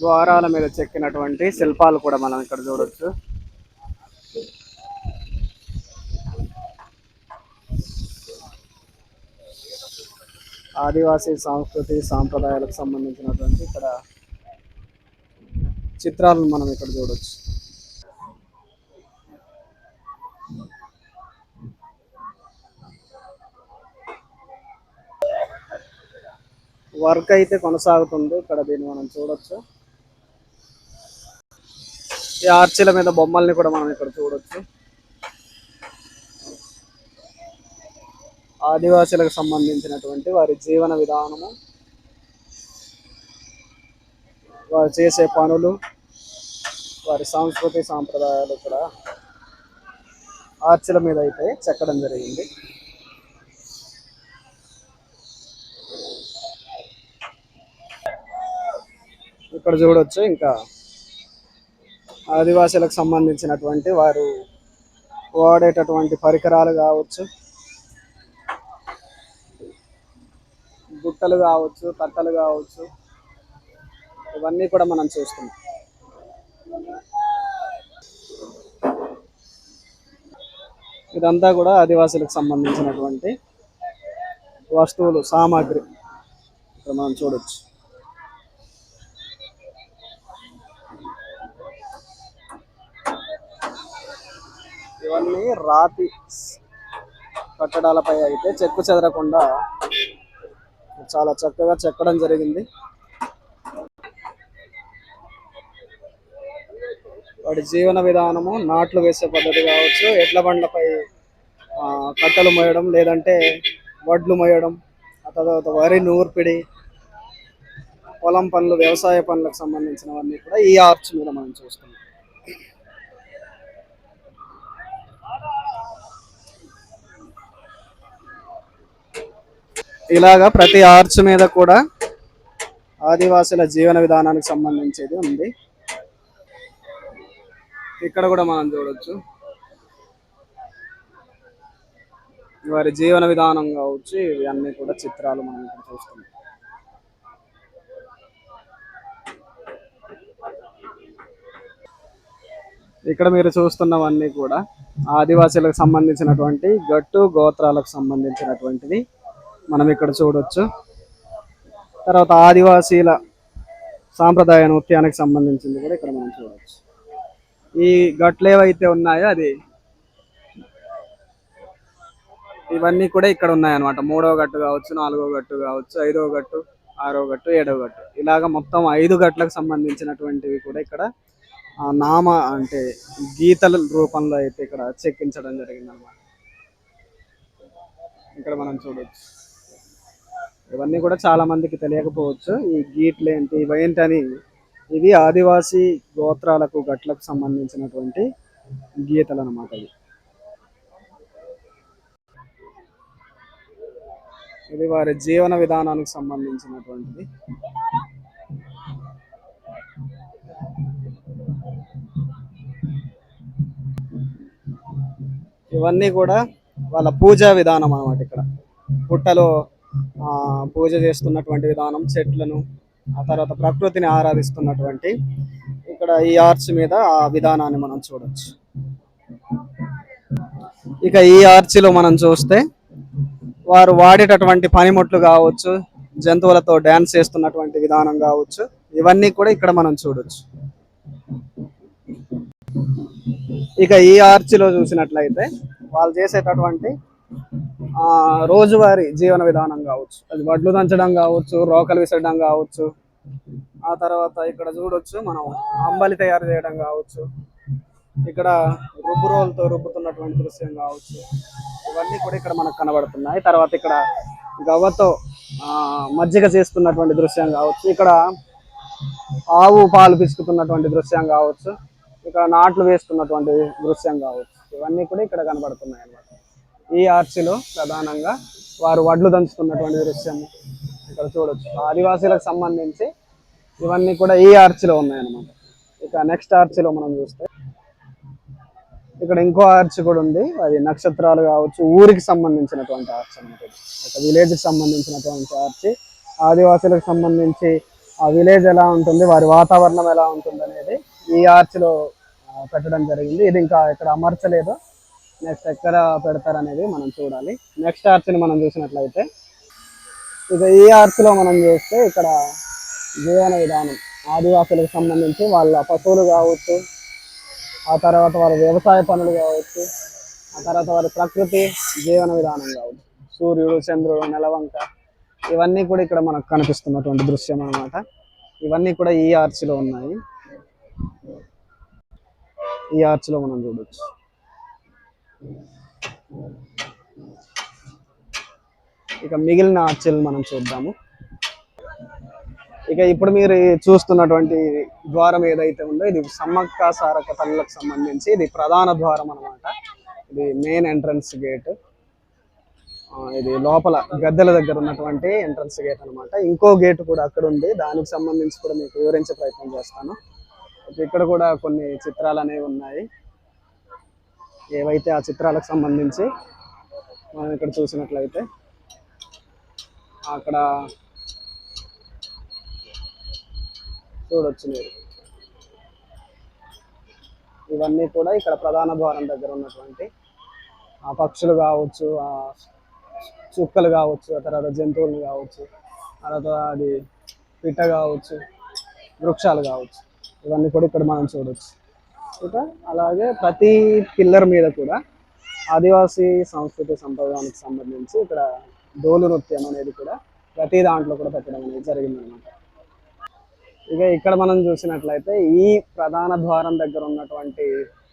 ద్వారాల మీద చెక్కినటువంటి శిల్పాలు కూడా మనం ఇక్కడ చూడొచ్చు. ఆదివాసీ సంస్కృతి సాంప్రదాయాలకు సంబంధించినటువంటి ఇక్కడ చిత్రాలను మనం ఇక్కడ చూడొచ్చు. వర్క్ అయితే కొనసాగుతుంది. ఇక్కడ దీన్ని మనం చూడొచ్చు. ఈ ఆర్చీల మీద బొమ్మల్ని కూడా మనం ఇక్కడ చూడొచ్చు. ఆదివాసీలకు సంబంధించినటువంటి వారి జీవన విధానము వారు చేసే పనులు వారి సంస్కృతి సాంప్రదాయాలు ఇక్కడ ఆర్చీల మీద అయితే చెక్కడం జరిగింది. ఇక్కడ చూడొచ్చు ఇంకా ఆదివాసీలకు సంబంధించినటువంటి వారు వాడేటటువంటి పరికరాలు కావచ్చు గుట్టలు కావచ్చు కట్టలు కావచ్చు ఇవన్నీ కూడా మనం చూస్తున్నాం. ఇదంతా కూడా ఆదివాసులకు సంబంధించినటువంటి వస్తువులు సామాగ్రి. ఇక్కడ మనం చూడొచ్చు. ఇవన్నీ రాతి కట్టడాలపై అయితే చెక్కు చెదరకుండా చాలా చక్కగా చెక్కడం జరిగింది. వాడి జీవన విధానము నాట్లు వేసే పద్ధతి కావచ్చు ఎడ్ల బండ్లపై ఆ, మోయడం లేదంటే వడ్లు మోయడం ఆ తర్వాత వరి నూర్పిడి పొలం పనులు వ్యవసాయ పనులకు సంబంధించినవన్నీ కూడా ఈ ఆర్చ్ మీద మనం చూస్తున్నాం. ఇలాగా ప్రతి ఆర్చ్ మీద కూడా ఆదివాసుల జీవన విధానానికి సంబంధించేది ఉంది. ఇక్కడ కూడా మనం చూడొచ్చు. వారి జీవన విధానం కావచ్చు ఇవన్నీ కూడా చిత్రాలు మనం ఇక్కడ చూస్తున్నాం. ఇక్కడ మీరు చూస్తున్నవన్నీ కూడా ఆదివాసీలకు సంబంధించినటువంటి గట్టు గోత్రాలకు సంబంధించినటువంటిది మనం ఇక్కడ చూడొచ్చు. తర్వాత ఆదివాసీల సాంప్రదాయ నృత్యానికి సంబంధించింది కూడా ఇక్కడ మనం చూడవచ్చు ఈ గట్లు ఏవైతే ఉన్నాయో అది ఇవన్నీ కూడా ఇక్కడ ఉన్నాయన్నమాట. మూడవ గట్టు కావచ్చు నాలుగో గట్టు కావచ్చు ఐదవ గట్టు ఆరో గట్టు ఏడవ గట్టు. ఇలాగ మొత్తం ఐదు గట్లకు సంబంధించినటువంటివి కూడా ఇక్కడ నామ అంటే గీతల రూపంలో అయితే ఇక్కడ చెక్కించడం జరిగిందనమాట ఇక్కడ మనం చూడొచ్చు. ఇవన్నీ కూడా చాలా మందికి తెలియకపోవచ్చు. ఈ గీట్లు ఏంటి ఇవేంటని ఇవి ఆదివాసీ గోత్రాలకు గట్లకు సంబంధించినటువంటి గీతలు అనమాట ఇవి. ఇది వారి జీవన విధానానికి సంబంధించినటువంటిది ఇవన్నీ కూడా వాళ్ళ పూజా విధానం అన్నమాట ఇక్కడ. పుట్టలో పూజ చేస్తున్నటువంటి విధానం చెట్లను ఆ తర్వాత ప్రకృతిని ఆరాధిస్తున్నటువంటి ఇక్కడ ఈ ఆర్చ్ మీద ఆ విధానాన్ని మనం చూడొచ్చు. ఇక ఈ ఆర్చిలో మనం చూస్తే వారు వాడేటటువంటి పనిముట్లు కావచ్చు జంతువులతో డ్యాన్స్ చేస్తున్నటువంటి విధానం కావచ్చు ఇవన్నీ కూడా ఇక్కడ మనం చూడొచ్చు. ఇక ఈ ఆర్చిలో చూసినట్లయితే వాళ్ళు చేసేటటువంటి రోజువారీ జీవన విధానం కావచ్చు. అది వడ్లు దంచడం కావచ్చు రోకలు విసరడం కావచ్చు. ఆ తర్వాత ఇక్కడ చూడొచ్చు మనం అంబలి తయారు చేయడం కావచ్చు. ఇక్కడ రుబ్బు రోల్తో రుబ్బుతున్నటువంటి దృశ్యం కావచ్చు. ఇవన్నీ కూడా ఇక్కడ మనకు కనబడుతున్నాయి. తర్వాత ఇక్కడ గవ్వతో ఆ, మజ్జిగ చేస్తున్నటువంటి దృశ్యం కావచ్చు. ఇక్కడ ఆవు పాలు పిసుకుతున్నటువంటి దృశ్యం కావచ్చు. ఇక్కడ నాట్లు వేస్తున్నటువంటి దృశ్యం కావచ్చు. ఇవన్నీ కూడా ఇక్కడ కనబడుతున్నాయి అన్నమాట ఈ ఆర్చిలో ప్రధానంగా వారు వడ్లు దంచుతున్నటువంటి దృశ్యం ఇక్కడ చూడొచ్చు. ఆదివాసీలకు సంబంధించి ఇవన్నీ కూడా ఈ ఆర్చిలో ఉన్నాయన్నమాట. ఇక నెక్స్ట్ ఆర్చిలో మనం చూస్తే ఇక్కడ ఇంకో ఆర్చ్ కూడా ఉంది. అది నక్షత్రాలు కావచ్చు ఊరికి సంబంధించినటువంటి ఆర్చ్ అనమాట ఒక విలేజ్కి సంబంధించినటువంటి ఆర్చ్. ఆదివాసులకు సంబంధించి ఆ విలేజ్ ఎలా ఉంటుంది వారి వాతావరణం ఎలా ఉంటుంది అనేది ఈ ఆర్చ్లో పెట్టడం జరిగింది. ఇది ఇంకా ఇక్కడ అమర్చలేదు. నెక్స్ట్ ఎక్కడ పెడతారనేది మనం చూడాలి. నెక్స్ట్ ఆర్చ్ని మనం చూసినట్లయితే ఇక ఈ ఆర్చ్లో మనం చూస్తే ఇక్కడ జీవన విధానం ఆదివాసులకు సంబంధించి వాళ్ళ పశువులు కావచ్చు ఆ తర్వాత వారి వ్యవసాయ పనులు కావచ్చు ఆ తర్వాత వారి ప్రకృతి జీవన విధానం కావచ్చు. సూర్యుడు చంద్రుడు నెలవంక ఇవన్నీ కూడా ఇక్కడ మనకు కనిపిస్తున్నటువంటి దృశ్యం అన్నమాట. ఇవన్నీ కూడా ఈ ఆర్చ్లో ఉన్నాయి. ఈ ఆర్చ్లో మనం చూడొచ్చు. ఇక మిగిలిన ఆర్చీలు మనం చూద్దాము. ఇక ఇప్పుడు మీరు చూస్తున్నటువంటి ద్వారం ఏదైతే ఉందో ఇది సమ్మక్క సారక తల్లులకు సంబంధించి ఇది ప్రధాన ద్వారం అన్నమాట. ఇది మెయిన్ ఎంట్రన్స్ గేట్ ఇది లోపల గద్దెల దగ్గర ఉన్నటువంటి ఎంట్రన్స్ గేట్ అన్నమాట. ఇంకో గేట్ కూడా అక్కడ ఉంది. దానికి సంబంధించి కూడా మీకు వివరించే ప్రయత్నం చేస్తాను. ఇక్కడ కూడా కొన్ని చిత్రాలు అనేవి ఉన్నాయి. ఏవైతే ఆ చిత్రాలకు సంబంధించి మనం ఇక్కడ చూసినట్లయితే అక్కడ చూడొచ్చు మీరు. ఇవన్నీ కూడా ఇక్కడ ప్రధాన ద్వారం దగ్గర ఉన్నటువంటి ఆ పక్షులు కావచ్చు ఆ చుక్కలు కావచ్చు ఆ తర్వాత జంతువులు కావచ్చు ఆ తర్వాత అది పిట్ట కావచ్చు వృక్షాలు కావచ్చు. ఇవన్నీ కూడా ఇక్కడ మనం చూడొచ్చు. అలాగే ప్రతి పిల్లర్ మీద కూడా ఆదివాసీ సంస్కృతి సంప్రదాయానికి సంబంధించి ఇక్కడ డోలు నృత్యం అనేది కూడా ప్రతి దాంట్లో కూడా పెట్టడం అనేది జరిగిందనమాట ఇక ఇక్కడ మనం చూసినట్లయితే ఈ ప్రధాన ద్వారం దగ్గర ఉన్నటువంటి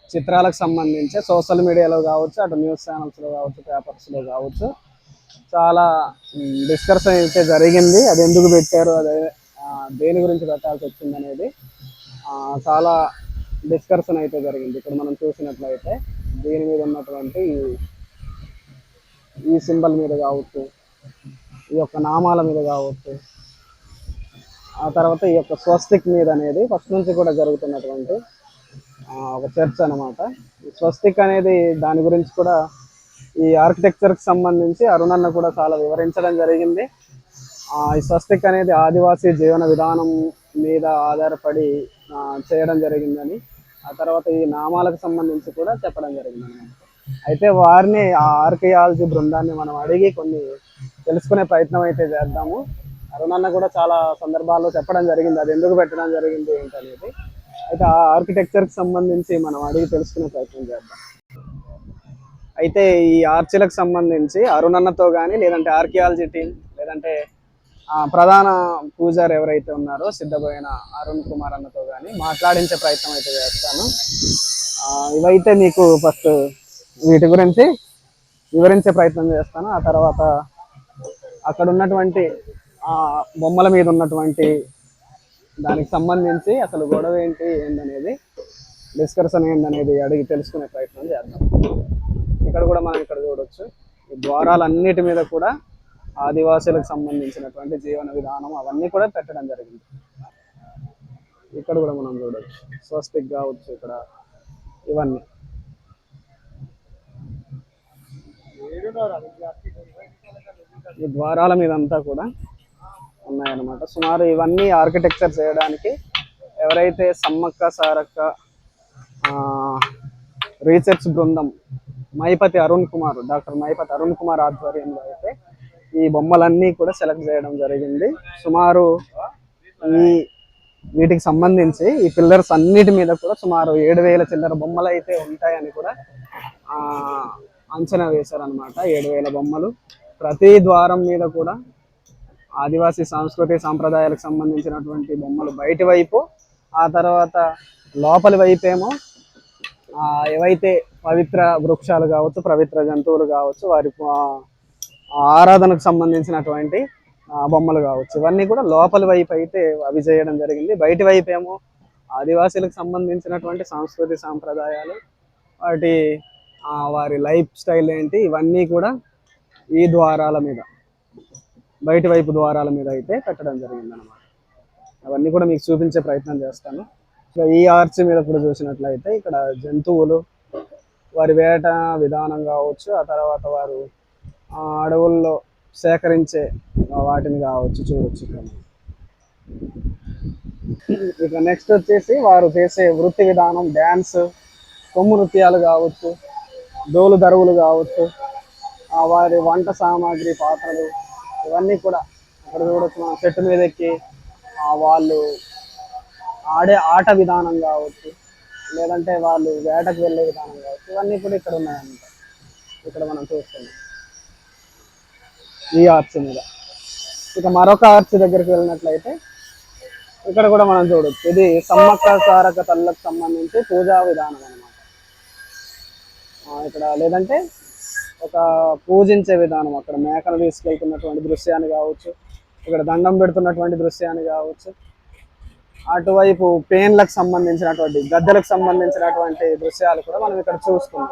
చిత్రాలకు సంబంధించి సోషల్ మీడియాలో కావచ్చు అటు న్యూస్ ఛానల్స్లో కావచ్చు పేపర్స్లో కావచ్చు చాలా డిస్కషన్ అయితే జరిగింది. అది ఎందుకు పెట్టారు అదే దేని గురించి పెట్టాల్సి వచ్చింది అనేది చాలా డిస్కర్షన్ అయితే జరిగింది. ఇక్కడ మనం చూసినట్లయితే దీని మీద ఉన్నటువంటి ఈ- సింబల్ మీద కావచ్చు ఈ యొక్క నామాల మీద కావచ్చు ఆ తర్వాత ఈ యొక్క స్వస్తిక్ మీద అనేది ఫస్ట్ నుంచి కూడా జరుగుతున్నటువంటి ఒక చర్చ్ అనమాట ఈ స్వస్తిక్ అనేది దాని గురించి కూడా ఈ ఆర్కిటెక్చర్కి సంబంధించి అరుణన్న కూడా చాలా వివరించడం జరిగింది. ఈ స్వస్తిక్ అనేది ఆదివాసీ జీవన విధానం మీద ఆధారపడి చేయడం జరిగిందని ఆ తర్వాత ఈ నామాలకు సంబంధించి కూడా చెప్పడం జరిగింది అయితే వారిని ఆ ఆర్కియాలజీ బృందాన్ని మనం అడిగి కొన్ని తెలుసుకునే ప్రయత్నం అయితే చేద్దాము. అరుణన్న కూడా చాలా సందర్భాల్లో చెప్పడం జరిగింది. అది ఎందుకు పెట్టడం జరిగింది ఏంటనేది. అయితే ఆ ఆర్కిటెక్చర్కి సంబంధించి మనం అడిగి తెలుసుకునే ప్రయత్నం చేద్దాం. అయితే ఈ ఆర్చిలకు సంబంధించి అరుణన్నతో కానీ లేదంటే ఆర్కియాలజీ టీం లేదంటే ప్రధాన పూజారు ఎవరైతే ఉన్నారో సిద్ధపోయిన అరుణ్ కుమార్ అన్నతో కానీ మాట్లాడించే ప్రయత్నం అయితే చేస్తాను. ఇవైతే మీకు ఫస్ట్ వీటి గురించి వివరించే ప్రయత్నం చేస్తాను. ఆ తర్వాత అక్కడ ఉన్నటువంటి బొమ్మల మీద ఉన్నటువంటి దానికి సంబంధించి అసలు గొడవ ఏంటి ఏందనేది డిస్కషన్ ఏందనేది అడిగి తెలుసుకునే ప్రయత్నం చేద్దాం. ఇక్కడ కూడా మనం ఇక్కడ చూడొచ్చు. ఈ ద్వారాలన్నిటి మీద కూడా ఆదివాసులకు సంబంధించినటువంటి జీవన విధానం అవన్నీ కూడా పెట్టడం జరిగింది. ఇక్కడ కూడా మనం చూడవచ్చు స్వస్తిక్ కావచ్చు ఇక్కడ. ఇవన్నీ. ఈ ద్వారాల మీద అంతా కూడా ఉన్నాయన్నమాట. సుమారు ఇవన్నీ ఆర్కిటెక్చర్ చేయడానికి ఎవరైతే సమ్మక్క సారక్క రీసెర్చ్ బృందం మైపతి అరుణ్ కుమార్ డాక్టర్ మైపతి అరుణ్ కుమార్ ఆధ్వర్యంలో అయితే ఈ బొమ్మలన్నీ కూడా సెలెక్ట్ చేయడం జరిగింది. సుమారు ఈ వీటికి సంబంధించి ఈ పిల్లర్స్ అన్నిటి మీద కూడా సుమారు ఏడు వేల చిల్లర బొమ్మలు అయితే ఉంటాయని కూడా అంచనా వేశారనమాట ఏడు వేల బొమ్మలు. ప్రతి ద్వారం మీద కూడా ఆదివాసీ సాంస్కృతిక సాంప్రదాయాలకు సంబంధించినటువంటి బొమ్మలు బయటి వైపు ఆ తర్వాత లోపలి వైపేమో ఏవైతే పవిత్ర వృక్షాలు కావచ్చు పవిత్ర జంతువులు కావచ్చు వారి ఆరాధనకు సంబంధించినటువంటి బొమ్మలు కావచ్చు. ఇవన్నీ కూడా లోపలి వైపు అయితే అవి చేయడం జరిగింది. బయటి వైపు ఏమో ఆదివాసీలకు సంబంధించినటువంటి సంస్కృతి సాంప్రదాయాలు వాటి వారి లైఫ్ స్టైల్ ఏంటి ఇవన్నీ కూడా ఈ ద్వారాల మీద బయటి వైపు ద్వారాల మీద అయితే పెట్టడం జరిగింది అనమాట అవన్నీ కూడా మీకు చూపించే ప్రయత్నం చేస్తాను. ఇక ఈ ఆర్చ్ మీద కూడా చూసినట్లయితే ఇక్కడ జంతువులు వారి వేట విధానం కావచ్చు ఆ తర్వాత వారు అడవుల్లో సేకరించే వాటిని కావచ్చు చూడొచ్చు మనం. ఇక నెక్స్ట్ వచ్చేసి వారు చేసే వృత్తి విధానం డ్యాన్స్ కొమ్ము నృత్యాలు కావచ్చు డోలు దరువులు కావచ్చు వారి వంట సామాగ్రి పాత్రలు ఇవన్నీ కూడా అక్కడ చూడొచ్చు మనం. చెట్టు మీద ఎక్కి వాళ్ళు ఆడే ఆట విధానం కావచ్చు లేదంటే వాళ్ళు వేటకు వెళ్ళే విధానం కావచ్చు ఇవన్నీ కూడా ఇక్కడ ఉన్నాయన్నమాట ఇక్కడ మనం చూస్తున్నాం. ఈ ఆర్చ్ మీద. ఇక మరొక ఆర్చ్ దగ్గరికి వెళ్ళినట్లయితే ఇక్కడ కూడా మనం చూడొచ్చు. ఇది సమ్మక్క సారక తల్లకు సంబంధించి పూజా విధానం అనమాట ఇక్కడ లేదంటే ఒక పూజించే విధానం అక్కడ. మేకలు తీసుకెళ్తున్నటువంటి దృశ్యాన్ని కావచ్చు ఇక్కడ దండం పెడుతున్నటువంటి దృశ్యాన్ని కావచ్చు అటువైపు పేన్లకు సంబంధించినటువంటి గద్దెలకు సంబంధించినటువంటి దృశ్యాలు కూడా మనం ఇక్కడ చూస్తున్నాం.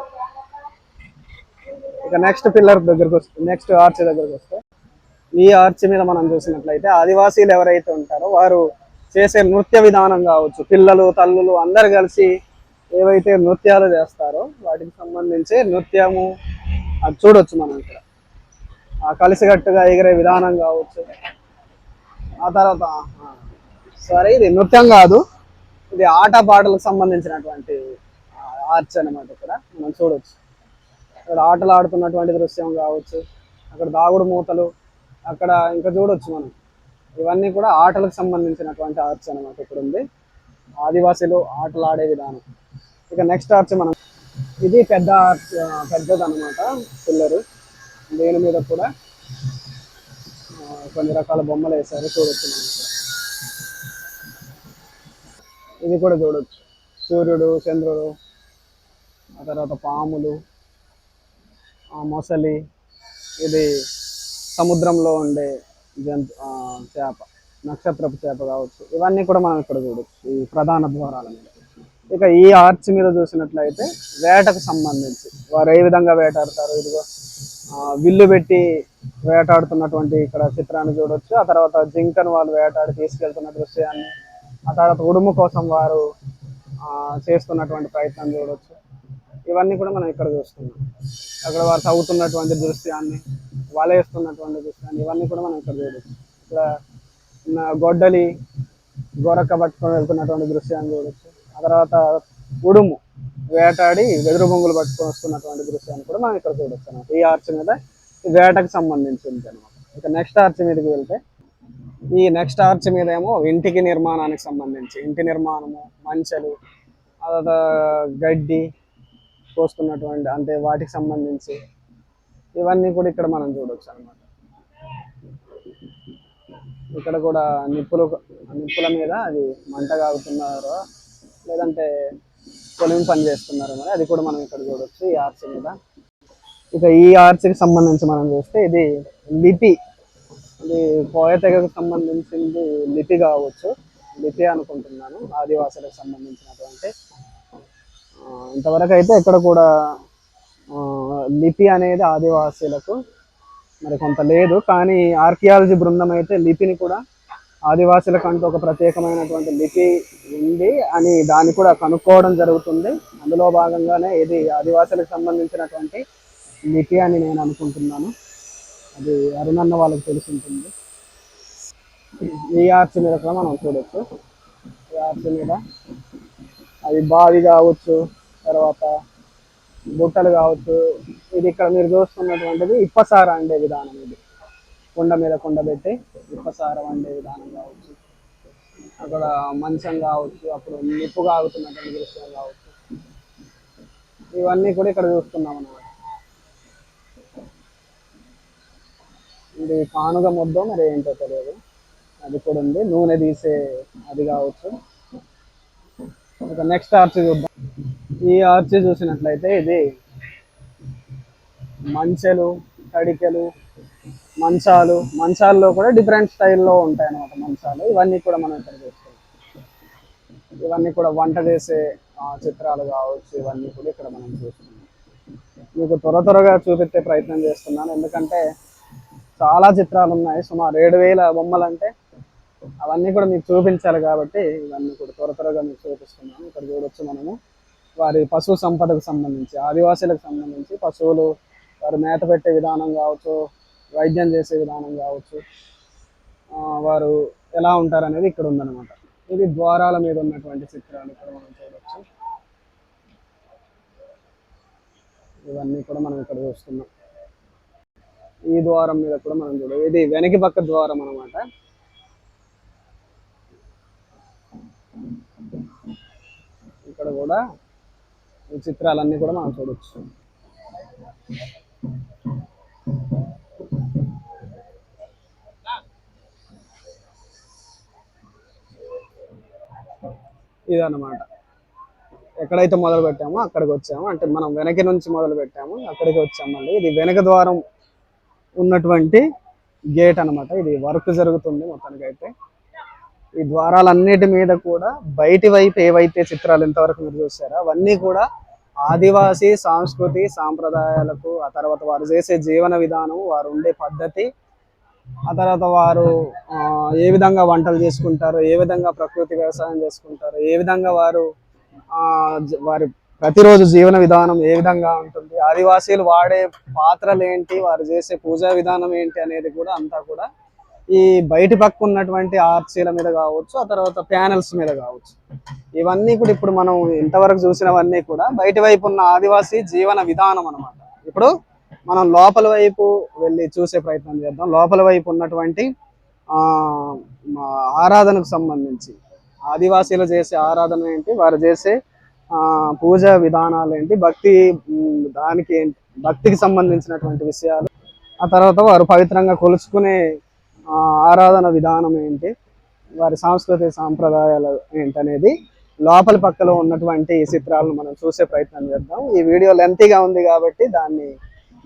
ఇక నెక్స్ట్ పిల్లర్ దగ్గరకు వస్తే నెక్స్ట్ ఆర్చ్ దగ్గరకు వస్తే ఈ ఆర్చ్ మీద మనం చూసినట్లయితే ఆదివాసీలు ఎవరైతే ఉంటారో వారు చేసే నృత్య విధానం కావచ్చు పిల్లలు తల్లులు అందరు కలిసి ఏవైతే నృత్యాలు చేస్తారో వాటికి సంబంధించి నృత్యము అది చూడొచ్చు మనం ఇక్కడ. ఆ కలిసికట్టుగా ఎగిరే విధానం కావచ్చు. ఆ తర్వాత సరే ఇది నృత్యం కాదు. ఇది ఆట పాటలకు సంబంధించినటువంటి ఆర్చ్ అనమాట ఇక్కడ. మనం చూడొచ్చు. ఇక్కడ ఆటలు ఆడుతున్నటువంటి దృశ్యం కావచ్చు అక్కడ దాగుడు మూతలు అక్కడ ఇంకా చూడొచ్చు మనం. ఇవన్నీ కూడా ఆటలకు సంబంధించినటువంటి ఆర్చ్ అనమాట ఇక్కడ ఉంది ఆదివాసీలు ఆటలు ఆడే విధానం. ఇక నెక్స్ట్ ఆర్చ్ మనం ఇది పెద్ద ఆర్చ్ పెద్దది అనమాట పిల్లరు దేని మీద కూడా కొన్ని రకాల బొమ్మలు వేశారు చూడొచ్చు మనం ఇది కూడా చూడొచ్చు. సూర్యుడు చంద్రుడు ఆ తర్వాత పాములు మొసలి ఇది సముద్రంలో ఉండే జంతు చేప నక్షత్రపు చేప కావచ్చు. ఇవన్నీ కూడా మనం ఇక్కడ చూడొచ్చు ఈ ప్రధాన ద్వారాల మీద. ఇక ఈ ఆర్చ్ మీద చూసినట్లయితే వేటకు సంబంధించి వారు ఏ విధంగా వేటాడతారు? ఇదిగో విల్లు పెట్టి వేటాడుతున్నటువంటి ఇక్కడ చిత్రాన్ని చూడొచ్చు. ఆ తర్వాత జింకను వాళ్ళు వేటాడి తీసుకెళ్తున్న దృశ్యాన్ని ఆ తర్వాత ఉడుము కోసం వారు చేస్తున్నటువంటి ప్రయత్నం చూడొచ్చు. ఇవన్నీ కూడా మనం ఇక్కడ చూస్తున్నాం. అక్కడ వారు తవ్వుతున్నటువంటి దృశ్యాన్ని వలేస్తున్నటువంటి దృశ్యాన్ని ఇవన్నీ కూడా మనం ఇక్కడ చూడొచ్చు. ఇక్కడ గొడ్డలి గోరక్క పట్టుకొని వెళ్తున్నటువంటి దృశ్యాన్ని చూడొచ్చు. ఆ తర్వాత ఉడుము వేటాడి వెదురు బొంగులు పట్టుకొని వస్తున్నటువంటి దృశ్యాన్ని కూడా మనం ఇక్కడ చూడొచ్చు అనమాట ఈ ఆర్చ్ మీద ఈ వేటకు సంబంధించింది అనమాట ఇక నెక్స్ట్ ఆర్చ్ మీదకి వెళ్తే ఈ నెక్స్ట్ ఆర్చ్ మీద ఏమో ఇంటికి నిర్మాణానికి సంబంధించి ఇంటి నిర్మాణము మంచలు తర్వాత గడ్డి కోసుకున్నటువంటి అంటే వాటికి సంబంధించి ఇవన్నీ కూడా ఇక్కడ మనం చూడొచ్చు అనమాట ఇక్కడ కూడా నిప్పులు నిప్పుల మీద అది మంట కాగుతున్నారు. లేదంటే పొలిమి పని చేస్తున్నారు మరి అది కూడా మనం ఇక్కడ చూడొచ్చు ఈ ఆర్చ్ మీద. ఇక ఈ ఆర్చ్కి సంబంధించి మనం చూస్తే ఇది లిపి ఇది కోయ తెగకు సంబంధించింది లిపి కావచ్చు. లిపి అనుకుంటున్నాను ఆదివాసులకు సంబంధించినటువంటి ఇంతవరకు అయితే ఇక్కడ కూడా లిపి అనేది ఆదివాసీలకు మరి కొంత లేదు. కానీ ఆర్కియాలజీ బృందం అయితే లిపిని కూడా ఆదివాసులకు ఒక ప్రత్యేకమైనటువంటి లిపి ఉంది అని దాన్ని కూడా కనుక్కోవడం జరుగుతుంది. అందులో భాగంగానే ఇది ఆదివాసులకు సంబంధించినటువంటి లిపి అని నేను అనుకుంటున్నాను. అది అరుణన్న వాళ్ళకి తెలిసి ఉంటుంది. ఈ ఆర్చి మీద కూడా మనం చూడొచ్చు. ఈ ఆర్చి మీద అది బావి కావచ్చు తర్వాత బుట్టలు కావచ్చు. ఇది ఇక్కడ మీరు చూస్తున్నటువంటిది ఇప్పసార అండే విధానం ఇది. కుండ మీద కుండ పెట్టి ఇప్పసార వండే విధానం కావచ్చు. అక్కడ మంచం కావచ్చు అప్పుడు నిప్పు కాగుతున్నటువంటి దృశ్యం కావచ్చు. ఇవన్నీ కూడా ఇక్కడ చూస్తున్నాం అన్నమాట. ఇది కానుగ ముద్ద మరి ఏంటో తెలియదు. అది కూడా ఉంది. నూనె తీసే అది కావచ్చు. ఒక నెక్స్ట్ ఆర్చ్ చూద్దాం. ఈ ఆర్చ్ చూసినట్లయితే ఇది మంచెలు తడికెలు మంచాలు. మంచాల్లో కూడా డిఫరెంట్ స్టైల్లో ఉంటాయి అన్నమాట మంచాలు. ఇవన్నీ కూడా మనం ఇక్కడ చూస్తాం. ఇవన్నీ కూడా వంట చేసే చిత్రాలు కావచ్చు ఇవన్నీ కూడా ఇక్కడ మనం చూస్తున్నాం. మీకు త్వర త్వరగా చూపించే ప్రయత్నం చేస్తున్నాను. ఎందుకంటే చాలా చిత్రాలు ఉన్నాయి. సుమారు ఏడు వేల బొమ్మలు అంటే అవన్నీ కూడా మీకు చూపించాలి కాబట్టి ఇవన్నీ కూడా త్వర త్వరగా మీకు చూపిస్తున్నాను. ఇక్కడ చూడొచ్చు మనము. వారి పశు సంపదకు సంబంధించి ఆదివాసీలకు సంబంధించి పశువులు వారు మేత పెట్టే విధానం కావచ్చు వైద్యం చేసే విధానం కావచ్చు ఆ, వారు ఎలా ఉంటారు అనేది ఇక్కడ ఉందన్నమాట. ఇది ద్వారాల మీద ఉన్నటువంటి చిత్రాలు ఇక్కడ మనం చూడవచ్చు ఇవన్నీ కూడా మనం ఇక్కడ చూస్తున్నాం. ఈ ద్వారం మీద కూడా మనం చూడవచ్చు ఇది వెనక పక్క ద్వారం అనమాట ఇక్కడ కూడా ఈ చిత్రాలన్నీ కూడా మనం చూడవచ్చు ఇదన్నమాట. ఎక్కడైతే మొదలు పెట్టామో అక్కడికి వచ్చాము. అంటే మనం వెనక నుంచి మొదలు పెట్టాము. అక్కడికి వచ్చాము మళ్ళీ. ఇది వెనక ద్వారం ఉన్నటువంటి గేట్ అన్నమాట. ఇది వర్క్ జరుగుతుంది మొత్తానికైతే. ఈ ద్వారాలన్నిటి మీద కూడా బయటి వైపు ఏవైతే చిత్రాలు ఎంతవరకు మీరు చూసారో అవన్నీ కూడా ఆదివాసీ సాంస్కృతి సాంప్రదాయాలకు ఆ తర్వాత వారు చేసే జీవన విధానం వారు ఉండే పద్ధతి ఆ తర్వాత వారు ఏ విధంగా వంటలు చేసుకుంటారు ఏ విధంగా ప్రకృతి వ్యవసాయం చేసుకుంటారు ఏ విధంగా వారు వారి ప్రతిరోజు జీవన విధానం ఏ విధంగా ఉంటుంది ఆదివాసీలు వాడే పాత్రలు ఏంటి వారు చేసే పూజా విధానం ఏంటి అనేది కూడా అంతా కూడా ఈ బయటి పక్క ఉన్నటువంటి ఆర్చీల మీద కావచ్చు ఆ తర్వాత ప్యానెల్స్ మీద కావచ్చు. ఇవన్నీ కూడా ఇప్పుడు మనం ఇంతవరకు చూసినవన్నీ కూడా బయటి వైపు ఉన్న ఆదివాసీ జీవన విధానం అన్నమాట. ఇప్పుడు మనం లోపల వైపు వెళ్ళి చూసే ప్రయత్నం చేద్దాం. లోపల వైపు ఉన్నటువంటి ఆరాధనకు సంబంధించి. ఆదివాసీలు చేసే ఆరాధన ఏంటి? వారు చేసే పూజా విధానాలు ఏంటి? భక్తి దానికి ఏంటి? భక్తికి సంబంధించినటువంటి విషయాలు. ఆ తర్వాత వారు పవిత్రంగా కొలుచుకునే ఆరాధన విధానం ఏంటి? వారి సాంస్కృతిక సాంప్రదాయాలు ఏంటనేది లోపలి పక్కలో ఉన్నటువంటి ఈ చిత్రాలను మనం చూసే ప్రయత్నం చేద్దాం. ఈ వీడియో లెంతీగా ఉంది కాబట్టి దాన్ని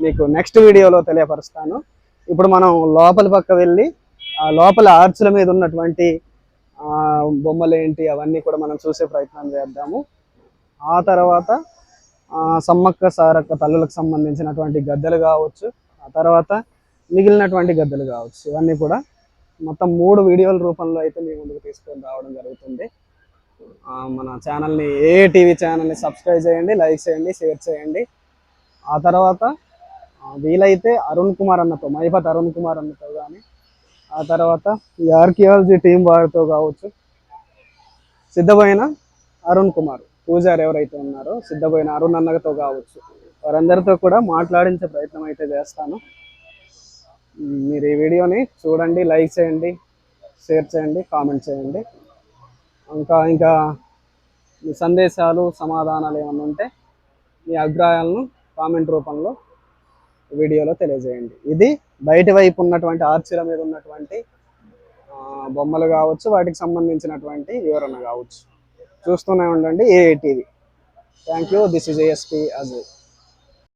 మీకు నెక్స్ట్ వీడియోలో తెలియపరుస్తాను. ఇప్పుడు మనం లోపలి పక్క వెళ్ళి ఆ లోపల ఆర్చుల మీద ఉన్నటువంటి బొమ్మలు ఏంటి అవన్నీ కూడా మనం చూసే ప్రయత్నం చేద్దాము. ఆ తర్వాత సమ్మక్క సారక్క తల్లులకు సంబంధించినటువంటి గద్దెలు కావచ్చు. ఆ తర్వాత మిగిలినటువంటి గద్దెలు కావచ్చు. ఇవన్నీ కూడా మొత్తం మూడు వీడియోల రూపంలో అయితే మీ ముందుకు తీసుకొని రావడం జరుగుతుంది. మన ఛానల్ని ఏ టీవీ ఛానల్ని సబ్స్క్రైబ్ చేయండి లైక్ చేయండి షేర్ చేయండి. ఆ తర్వాత వీలైతే అరుణ్ కుమార్ అన్నతో మైపత్ అరుణ్ కుమార్ అన్నతో కానీ ఆ తర్వాత ఈ ఆర్కియాలజీ టీం వారితో కావచ్చు సిద్ధమైన అరుణ్ కుమార్ పూజారు ఎవరైతే ఉన్నారో సిద్ధమైన అరుణ్ అన్నతో కావచ్చు వారందరితో కూడా మాట్లాడించే ప్రయత్నం అయితే చేస్తాను. మీరు ఈ వీడియోని చూడండి లైక్ చేయండి షేర్ చేయండి కామెంట్ చేయండి. ఇంకా ఇంకా మీ సందేశాలు సమాధానాలు ఏమైనా ఉంటే మీ అభిప్రాయాలను కామెంట్ రూపంలో వీడియోలో తెలియజేయండి. ఇది బయటి వైపు ఉన్నటువంటి ఆర్చీల మీద ఉన్నటువంటి బొమ్మలు కావచ్చు వాటికి సంబంధించినటువంటి వివరణ కావచ్చు. చూస్తూనే ఉండండి AITV thank you this is ASP Ajay